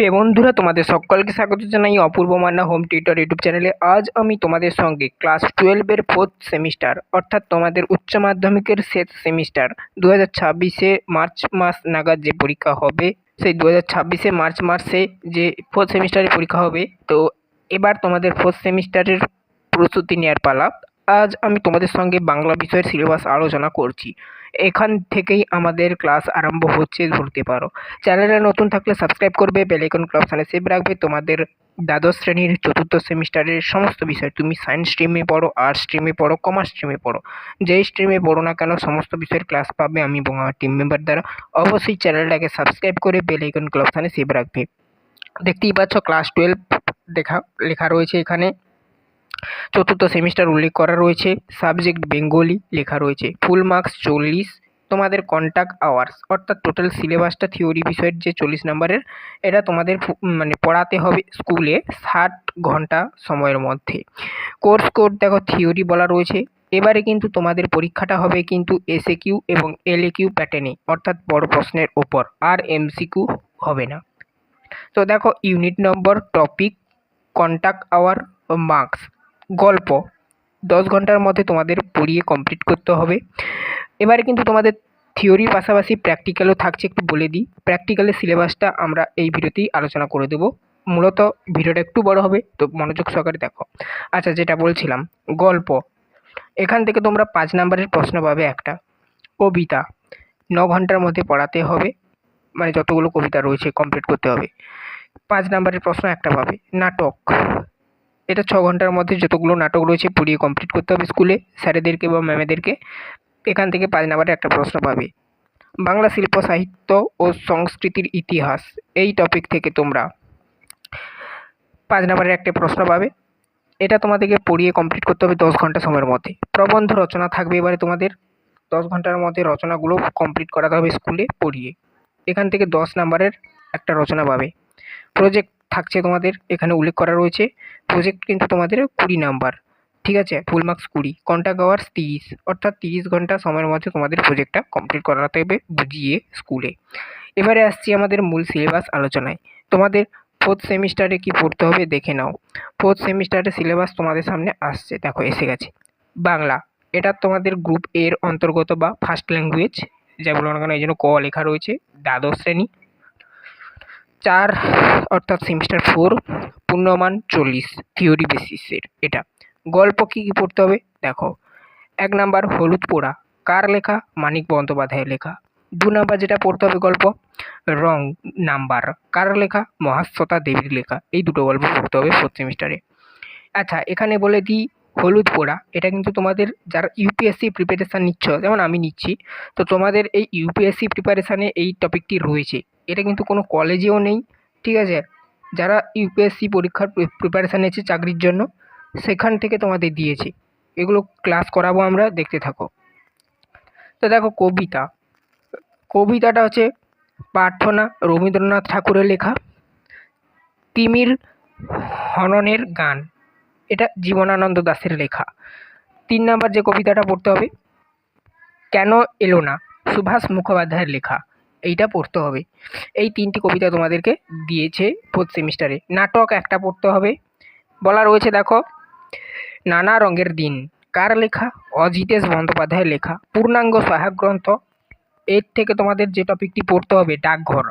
প্রিয় বন্ধুরা, তোমাদের সকলকে স্বাগত জানাই Apurba Manna home tutor YouTube চ্যানেলে আজ আমি তোমাদের সঙ্গে ক্লাস টুয়েলভের ফোর্থ সেমিস্টার অর্থাৎ তোমাদের উচ্চ মাধ্যমিকের শেষ সেমিস্টার দু হাজার ছাব্বিশে মার্চ মাস নাগাদ যে পরীক্ষা হবে, সেই দু হাজার ছাব্বিশে মার্চ মাসে যে ফোর্থ সেমিস্টারের পরীক্ষা হবে, তো এবার তোমাদের ফোর্থ সেমিস্টারের প্রস্তুতি নেওয়ার পালা। আজ আমি তোমাদের সঙ্গে বাংলা বিষয়ের সিলেবাস আলোচনা করছি। এখান থেকেই আমাদের ক্লাস আরম্ভ হচ্ছে, ধরতে পারো। চ্যানেলে নতুন থাকলে সাবস্ক্রাইব করবে বেলাইকন ক্লাবসানে সেভ রাখবে। তোমাদের দ্বাদশ শ্রেণির চতুর্থ সেমিস্টারের সমস্ত বিষয় তুমি সায়েন্স স্ট্রিমে পড়ো আর্টস স্ট্রিমে পড়ো কমার্স স্ট্রিমে পড়ো। যেই স্ট্রিমে পড়ো না কেন, সমস্ত বিষয়ের ক্লাস পাবে আমি এবং আমার টিম মেম্বার দ্বারা। অবশ্যই চ্যানেলটাকে সাবস্ক্রাইব করে বেলাইকন ক্লাবসানে সেভ রাখবে। দেখতেই পাচ্ছ ক্লাস টুয়েলভ দেখা, লেখা রয়েছে এখানে। চতুর্থ সেমিস্টার উল্লেখ করা রয়েছে সাবজেক্ট বেঙ্গলি লেখা রয়েছে ফুল মার্কস চল্লিশ, তোমাদের কন্ট্যাক্ট আওয়ার্স অর্থাৎ টোটাল সিলেবাসটা থিওরি বিষয়ের যে চল্লিশ নম্বরের এটা তোমাদের মানে পড়াতে হবে স্কুলে ষাট ঘণ্টা সময়ের মধ্যে। কোর্স কোড দেখো থিওরি বলা রয়েছে, এবারে কিন্তু তোমাদের পরীক্ষাটা হবে কিন্তু এসএ কিউ এবং এলএ কিউ প্যাটার্নে অর্থাৎ বড় প্রশ্নের ওপর, আর এমসিকিউ হবে না। তো দেখো unit number topic contact hour marks গল্প। দশ ঘণ্টার মধ্যে তোমাদের পড়িয়ে কমপ্লিট করতে হবে। এবারে কিন্তু তোমাদের থিওরির পাশাপাশি প্র্যাকটিক্যালও থাকছে একটু বলে দিই। প্র্যাকটিক্যালের সিলেবাসটা আমরা এই ভিডিওতেই আলোচনা করে দেবো। মূলত ভিডিওটা একটু বড় হবে, তো মনোযোগ সহকারে দেখো। আচ্ছা যেটা বলছিলাম, গল্প। এখান থেকে তোমরা পাঁচ নাম্বারের প্রশ্ন পাবে একটা। কবিতা। ন ঘণ্টার মধ্যে পড়াতে হবে। মানে যতগুলো কবিতা রয়েছে কমপ্লিট করতে হবে। পাঁচ নাম্বারের প্রশ্ন একটা পাবে। নাটক। এটা ছ ঘণ্টার মধ্যে যতগুলো নাটক রয়েছে পড়িয়ে কমপ্লিট করতে হবে স্কুলে স্যারেদেরকে বা ম্যামেদেরকে এখান থেকে পাঁচ নাম্বারে একটা প্রশ্ন পাবে। বাংলা শিল্প, সাহিত্য ও সংস্কৃতির ইতিহাস, এই টপিক থেকে তোমরা পাঁচ নাম্বারের একটা প্রশ্ন পাবে। এটা তোমাদেরকে পড়িয়ে কমপ্লিট করতে হবে দশ ঘণ্টা সময়ের মধ্যে। প্রবন্ধ রচনা থাকবে এবারে তোমাদের। দশ ঘণ্টার মধ্যে রচনাগুলো কমপ্লিট করাতে হবে স্কুলে পড়িয়ে। এখান থেকে দশ নাম্বারের একটা রচনা পাবে। প্রজেক্ট থাকছে তোমাদের, এখানে উল্লেখ করা রয়েছে। প্রজেক্ট কিন্তু তোমাদের কুড়ি নাম্বার ঠিক আছে? ফুল মার্কস কুড়ি কন্ট্যাক্ট আওয়ার্স তিরিশ, অর্থাৎ তিরিশ ঘণ্টা সময়ের মধ্যে তোমাদের প্রজেক্টটা কমপ্লিট করাতে হবে বুঝিয়ে স্কুলে এবারে আসছি আমাদের মূল সিলেবাস আলোচনায়। তোমাদের ফোর্থ সেমিস্টারে কি পড়তে হবে দেখে নাও। ফোর্থ সেমিস্টারের সিলেবাস তোমাদের সামনে আসছে, দেখো এসে গেছে। বাংলা, এটা তোমাদের গ্রুপ এর অন্তর্গত বা ফার্স্ট ল্যাঙ্গুয়েজ যা বলো না কেন, এই জন্য ক লেখা রয়েছে, দ্বাদশ শ্রেণি। চার, অর্থাৎ সেমিস্টার ফোর পূর্ণমান চল্লিশ থিওরি বেসিসের এটা গল্প কী কী পড়তে হবে? দেখো, এক নাম্বার হলুদ পোড়া, কার লেখা? মানিক বন্দ্যোপাধ্যায়ের লেখা। দু নাম্বার যেটা পড়তে হবে গল্প, রং নাম্বার, কার লেখা? মহাশ্বেতা দেবীর লেখা। এই দুটো গল্প পড়তে হবে ফোর্থ সেমিস্টারে আচ্ছা এখানে বলে দিই হলুদ পোড়া, এটা কিন্তু তোমাদের যারা ইউপিএসসি প্রিপারেশান নিচ্ছ, যেমন আমি নিচ্ছি, তো তোমাদের এই ইউপিএসসি প্রিপারেশানে এই টপিকটি রয়েছে। এটা কিন্তু কোনো কলেজেও নেই, ঠিক আছে? যারা ইউপিএসসি পরীক্ষার প্রিপারেশান নিচ্ছে চাকরির জন্য, সেখান থেকে তোমাদের দিয়েছি। এগুলো ক্লাস করাবো আমরা, দেখতে থাকো। তো দেখো কবিতা। কবিতাটা হচ্ছে প্রার্থনা রবীন্দ্রনাথ ঠাকুরের লেখা, তিমির হননের গান। এটা জীবনানন্দ দাসের লেখা। তিন নাম্বার যে কবিতাটা পড়তে হবে, কেন এলো না? সুভাষ মুখোপাধ্যায়ের লেখা। এইটা পড়তে হবে। এই তিনটি কবিতা তোমাদেরকে দিয়েছে ফোর্থ সেমিস্টারে নাটক একটা পড়তে হবে। বলা রয়েছে, দেখো, নানা রঙের দিন, কার লেখা? অজিতেশ বন্দ্যোপাধ্যায়ের লেখা। পূর্ণাঙ্গ সহায়ক গ্রন্থ এর থেকে তোমাদের যে টপিকটি পড়তে হবে, ডাকঘর।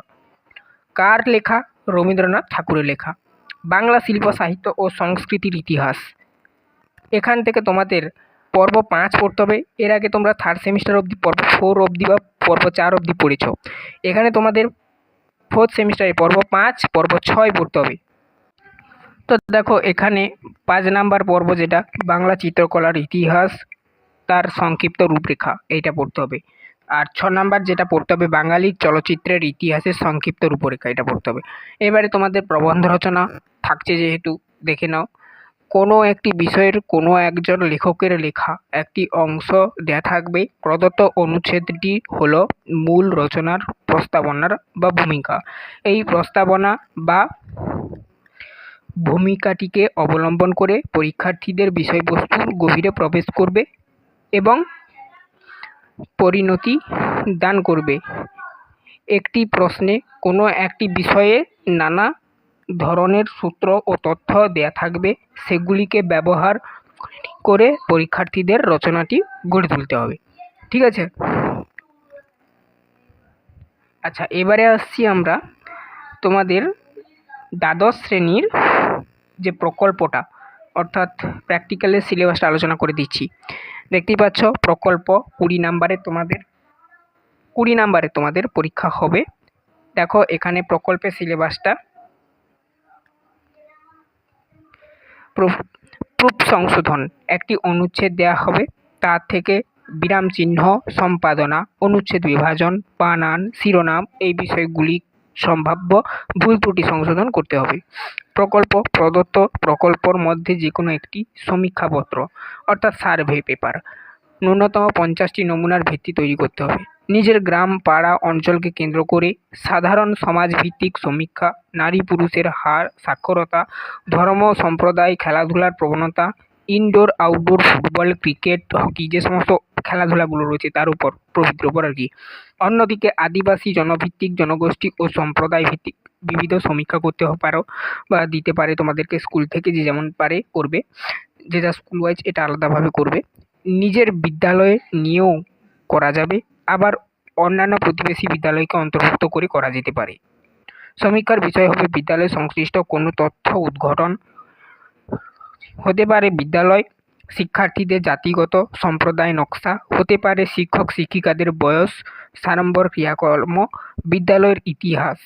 কার লেখা? রবীন্দ্রনাথ ঠাকুরের লেখা। বাংলা শিল্প, সাহিত্য ও সংস্কৃতির ইতিহাস। এখান থেকে তোমাদের পর্ব পাঁচ পড়তে হবে। এর আগে তোমরা থার্ড সেমিস্টার অবধি, পর্ব ফোর অবধি বা পর্ব চার অবধি পড়েছো। এখানে তোমাদের ফোর্থ সেমিস্টারে পর্ব পাঁচ, পর্ব ছয় পড়তে হবে। তো দেখো, এখানে পাঁচ নাম্বার পর্ব যেটা, বাংলা চিত্রকলার ইতিহাস, তার সংক্ষিপ্ত রূপরেখা, এইটা পড়তে হবে। আর ছ নাম্বার যেটা পড়তে হবে, বাঙালি চলচ্চিত্রের ইতিহাসের সংক্ষিপ্ত রূপরেখা, এটা পড়তে হবে। এবারে তোমাদের প্রবন্ধ রচনা থাকছে যেহেতু, দেখে নাও। কোনো একটি বিষয়ের কোনো একজন লেখকের লেখা, একটি অংশ দেয়া থাকবে। প্রদত্ত অনুচ্ছেদটি হল মূল রচনার প্রস্তাবনার বা ভূমিকা। এই প্রস্তাবনা বা ভূমিকাটিকে অবলম্বন করে পরীক্ষার্থীদের বিষয়বস্তুর গভীরে প্রবেশ করবে এবং পরিণতি দান করবে। একটি প্রশ্নে কোনো একটি বিষয়ে নানা ধরনের সূত্র ও তথ্য দেয়া থাকবে, সেগুলিকে ব্যবহার করে পরীক্ষার্থীদের রচনাটি গড়ে তুলতে হবে। ঠিক আছে? আচ্ছা এবারে আসছি আমরা তোমাদের দ্বাদশ শ্রেণির যে প্রকল্পটা, অর্থাৎ প্র্যাকটিক্যালের সিলেবাসটা আলোচনা করে দিচ্ছি। দেখতেই পাচ্ছ, প্রকল্প কুড়ি নাম্বারে তোমাদের, কুড়ি নাম্বারে তোমাদের পরীক্ষা হবে। দেখো, এখানে প্রকল্পের সিলেবাসটা প্রুফ সংশোধন। একটি অনুচ্ছেদ দেওয়া হবে। তার থেকে বিরাম চিহ্ন, সম্পাদনা, অনুচ্ছেদ বিভাজন, বানান, শিরোনাম এই বিষয়গুলি সম্ভাব্য ভুল ত্রুটি সংশোধন করতে হবে। প্রকল্প, প্রদত্ত প্রকল্পর মধ্যে যে কোনো একটি সমীক্ষাপত্র, অর্থাৎ সার্ভে পেপার, ন্যূনতম পঞ্চাশটি নমুনার ভিত্তি তৈরি করতে হবে। নিজের গ্রাম, পাড়া, অঞ্চলকে কেন্দ্র করে সাধারণ সমাজভিত্তিক সমীক্ষা, নারী পুরুষের হার, সাক্ষরতা, ধর্ম, সম্প্রদায়, খেলাধুলার প্রবণতা indoor outdoor football cricket hockey যে সমস্ত খেলাধুলাগুলো রয়েছে তার উপর প্রভৃতির উপর আর কি। অন্যদিকে আদিবাসী জনভিত্তিক জনগোষ্ঠী ও সম্প্রদায় ভিত্তিক বিবিধ সমীক্ষা করতে পারো বা দিতে পারে তোমাদেরকে স্কুল থেকে যে যেমন পারে করবে, যে যা স্কুল ওয়াইজ এটা আলাদাভাবে করবে। নিজের বিদ্যালয়ে নিয়েও করা যাবে আবার অন্যান্য প্রতিবেশী বিদ্যালয়কে অন্তর্ভুক্ত করে করা যেতে পারে। সমীক্ষার বিষয় হবে বিদ্যালয় সংশ্লিষ্ট কোনো তথ্য উদ্ঘাটন হতে পারে বিদ্যালয় শিক্ষার্থীদের জাতিগত সম্প্রদায় নকশা, হতে পারে শিক্ষক শিক্ষিকাদের বয়স, সাড়ম্বর ক্রিয়াকর্ম, বিদ্যালয়ের ইতিহাস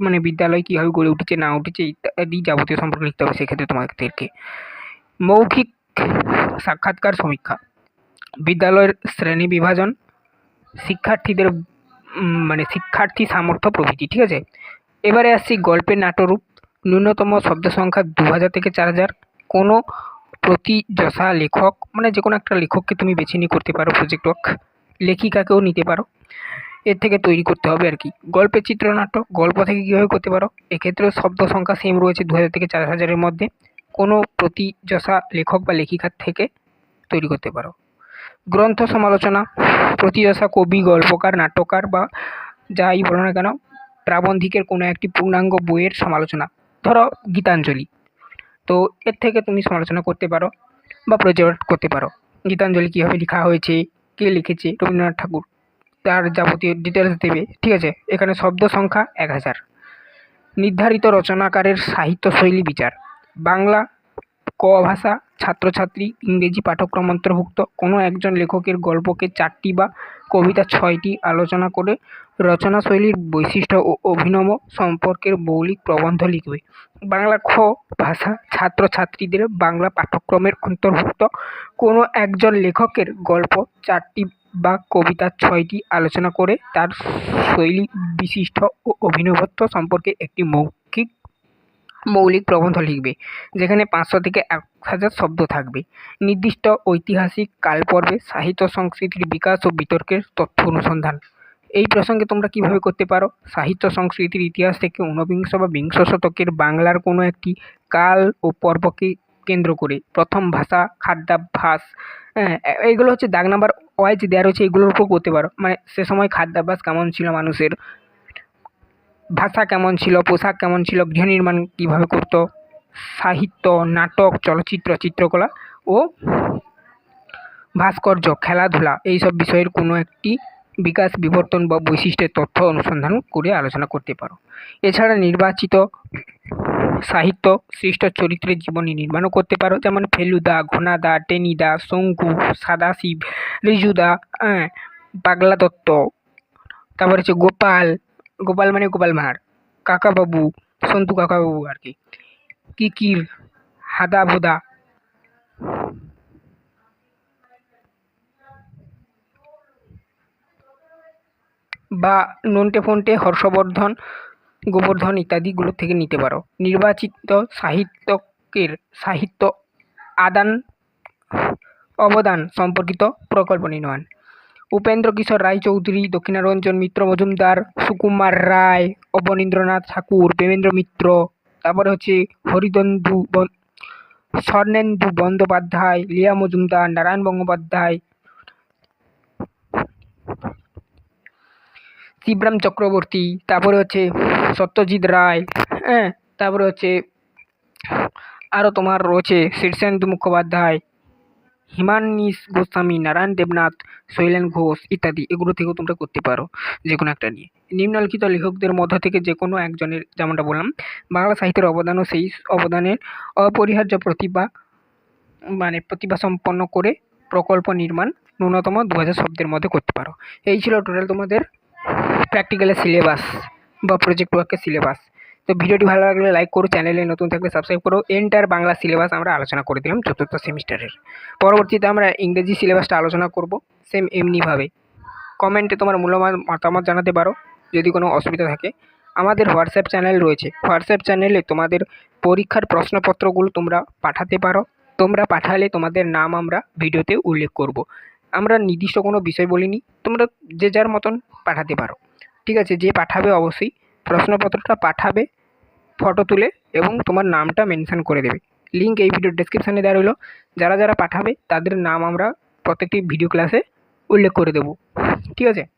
মানে বিদ্যালয় কীভাবে গড়ে উঠেছে, না উঠেছে ইত্যাদি যাবতীয় সম্পর্কে লিখতে হবে, সেক্ষেত্রে তোমাদেরকে। মৌখিক সাক্ষাৎকার সমীক্ষা। বিদ্যালয়ের শ্রেণি বিভাজন শিক্ষার্থীদের মানে শিক্ষার্থী সামর্থ্য প্রভৃতি, ঠিক আছে? এবারে আসছি গল্পের নাট্যরূপ। ন্যূনতম শব্দ সংখ্যা দু হাজার থেকে চার হাজার। কোনো প্রতিযশা লেখক মানে যে কোনো একটা লেখককে তুমি বেছে নিয়ে করতে পারো প্রজেক্ট ওয়ার্ক লেখিকাকেও নিতে পারো। এর থেকে তৈরি করতে হবে আর কি। গল্পের চিত্রনাট্য, গল্প থেকে কীভাবে করতে পারো? এক্ষেত্রেও শব্দ সংখ্যা সেম রয়েছে দু হাজার থেকে চার হাজারের মধ্যে। কোনো প্রতিযশা লেখক বা লেখিকার থেকে তৈরি করতে পারো। গ্রন্থ সমালোচনা প্রতিযশা কবি, গল্পকার, নাট্যকার বা যাই বলো না কেন, প্রাবন্ধিকের কোনো একটি পূর্ণাঙ্গ বইয়ের সমালোচনা। ধরো গীতাঞ্জলি। তো এর থেকে তুমি সমালোচনা করতে পারো বা প্রজেক্ট করতে পারো। গীতাঞ্জলি কীভাবে লেখা হয়েছে, কে লিখেছে, রবীন্দ্রনাথ ঠাকুর তার যাবতীয় ডিটেলস দেবে, ঠিক আছে? এখানে শব্দ সংখ্যা এক হাজার। নির্ধারিত রচনাকারের সাহিত্যশৈলী বিচার। বাংলা ক ভাষা ছাত্রছাত্রী, ইংরেজি পাঠ্যক্রম অন্তর্ভুক্ত, কোনো একজন লেখকের গল্পকে চারটি বা কবিতা ছয়টি আলোচনা করে রচনাশৈলীর বৈশিষ্ট্য ও অভিনব সম্পর্কের মৌলিক প্রবন্ধ লিখবে। বাংলা খ ভাষা ছাত্রছাত্রীদের বাংলা পাঠ্যক্রমের অন্তর্ভুক্ত, কোনো একজন লেখকের গল্প চারটি বা কবিতা ছয়টি আলোচনা করে তার শৈলী, বিশিষ্ট ও অভিনবত্ব সম্পর্কে একটি মৌখিক মৌলিক প্রবন্ধ লিখবে, যেখানে পাঁচশো থেকে এক হাজার শব্দ থাকবে। নির্দিষ্ট ঐতিহাসিক কালপর্বে সাহিত্য সংস্কৃতির বিকাশ ও বিতর্কের তথ্য অনুসন্ধান। এই প্রসঙ্গে তোমরা কীভাবে করতে পারো? সাহিত্য সংস্কৃতির ইতিহাস থেকে ঊনবিংশ বা বিংশ শতকের বাংলার কোনো একটি কাল ও পর্বকে কেন্দ্র করে প্রথম ভাষা, খাদ্যাভ্যাস হ্যাঁ এইগুলো হচ্ছে দাগ নাম্বার ওয়াইজ দেওয়া রয়েছে, এগুলোর উপর করতে পারো। মানে সে সময় খাদ্যাভ্যাস কেমন ছিল মানুষের? ভাষা কেমন ছিল, পোশাক কেমন ছিল, গৃহ নির্মাণ কীভাবে করত, সাহিত্য, নাটক, চলচ্চিত্র, চিত্রকলা ও ভাস্কর্য, খেলাধুলা এইসব বিষয়ের কোনো একটি বিকাশ, বিবর্তন বা বৈশিষ্ট্যের তথ্য অনুসন্ধান করে আলোচনা করতে পারো। এছাড়া নির্বাচিত সাহিত্য সৃষ্ট চরিত্রের জীবনী নির্মাণও করতে পারো, যেমন ফেলুদা ঘনাদা টেনিদা, শঙ্কু, সাদাশিব, রিজুদা হ্যাঁ পাগলা দত্ত তারপর হচ্ছে গোপাল গোপাল মানে গোপাল ভাঁড় কাকাবাবু সন্তু কাকাবাবু আর কি। কিকির, হাদা ভোদা। বা নন্টে ফন্টে হর্ষবর্ধন, গোবর্ধন ইত্যাদিগুলো থেকে নিতে পারো। নির্বাচিত সাহিত্যকের সাহিত্য আদান অবদান সম্পর্কিত প্রকল্প নির্মাণ। উপেন্দ্র কিশোর রায়চৌধুরী দক্ষিণারঞ্জন মিত্র মজুমদার, সুকুমার রায়, অবনীন্দ্রনাথ ঠাকুর, প্রেমেন্দ্র মিত্র, তারপরে হচ্ছে হরিদন্দু স্বর্ণেন্দু বন্দ্যোপাধ্যায়, লিয়া মজুমদার, নারায়ণ গঙ্গোপাধ্যায় শিবরাম চক্রবর্তী, তারপরে হচ্ছে সত্যজিৎ রায় হ্যাঁ তারপরে হচ্ছে আরও তোমার রয়েছে শীর্ষেন্দু মুখোপাধ্যায় হিমানিশ গোস্বামী, নারায়ণ দেবনাথ, শৈলেন ঘোষ ইত্যাদি। এগুলো থেকেও তোমরা করতে পারো যে কোনো একটা নিয়ে। নিম্নলিখিত লেখকদের মধ্য থেকে যে কোনো একজনের, যেমনটা বললাম, বাংলা সাহিত্যের অবদান ও সেই অবদানের অপরিহার্য প্রতিভা মানে প্রতিভা সম্পন্ন করে প্রকল্প নির্মাণ ন্যূনতম দু হাজার শব্দের মধ্যে করতে পারো। এই ছিল টোটাল তোমাদের প্র্যাকটিক্যালের সিলেবাস বা প্রজেক্ট ওয়ার্কের সিলেবাস তো ভিডিওটি ভালো লাগলে লাইক করো চ্যানেলে নতুন থাকলে সাবস্ক্রাইব করো এন্টার বাংলা সিলেবাস আমরা আলোচনা করে দিলাম চতুর্থ সেমিস্টারের। পরবর্তীতে আমরা ইংরেজি সিলেবাসটা আলোচনা করব সেম এমনিভাবে কমেন্টে তোমার মূল্যবান মতামত জানাতে পারো, যদি কোনো অসুবিধা থাকে। আমাদের হোয়াটসঅ্যাপ চ্যানেল রয়েছে, হোয়াটসঅ্যাপ চ্যানেলে তোমাদের পরীক্ষার প্রশ্নপত্রগুলো তোমরা পাঠাতে পারো, তোমরা পাঠালে তোমাদের নাম আমরা ভিডিওতে উল্লেখ করব। আমরা নির্দিষ্ট কোনো বিষয় বলিনি, তোমরা যে যার মতন পাঠাতে পারো। ঠিক আছে, যে পাঠাবে অবশ্যই প্রশ্নপত্রটা পাঠাবে ফটো তুলে এবং তোমার নামটা মেনশান করে দেবে। লিঙ্ক এই ভিডিও ডেসক্রিপশানে দেওয়া রইল। যারা যারা পাঠাবে, তাদের নাম আমরা প্রত্যেকটি ভিডিও ক্লাসে উল্লেখ করে দেবো। ঠিক আছে?